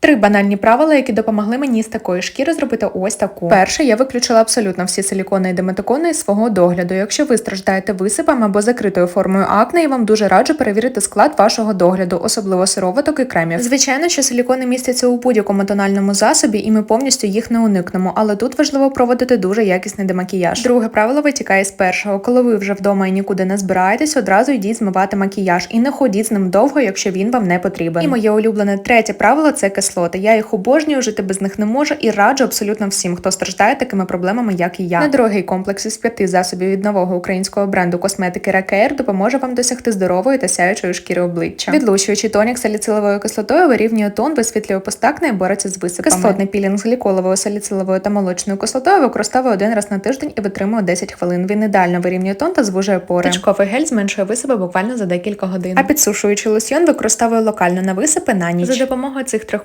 Три банальні правила, які допомогли мені з такої шкіри зробити ось таку. Перше, я виключила абсолютно всі силікони і деметикони із свого догляду. Якщо ви страждаєте висипами або закритою формою акне, я вам дуже раджу перевірити склад вашого догляду, особливо сироваток і кремів. Звичайно, що силікони містяться у будь-якому тональному засобі, і ми повністю їх не уникнемо, але тут важливо проводити дуже якісний демакіяж. Друге правило витікає з першого. Коли ви вже вдома і нікуди не збираєтесь, одразу йдіть змивати макіяж і не ходіть з ним довго, якщо він вам не потрібен. І моє улюблене третє правило це кислоти. Я їх обожнюю, жити без них не можу і раджу абсолютно всім, хто страждає такими проблемами, як і я. Недорогий комплекс із п'яти засобів від нового українського бренду косметики Ракеєр допоможе вам досягти здорової та сяючої шкіри обличчя. Відлущуючий тонік саліциловою кислотою вирівнює тон, висвітлює постакне і бореться з висипами. Кислотний пілінг з гліколовою, саліциловою та молочною кислотою використовую один раз на тиждень і витримує 10 хвилин. Він ідеально вирівнює тон та звужує пори. Точковий гель зменшує висипи буквально за декілька годин. А підсушуючий лосьйон використовую локально на висипи на ніч. За допомогою цих трьох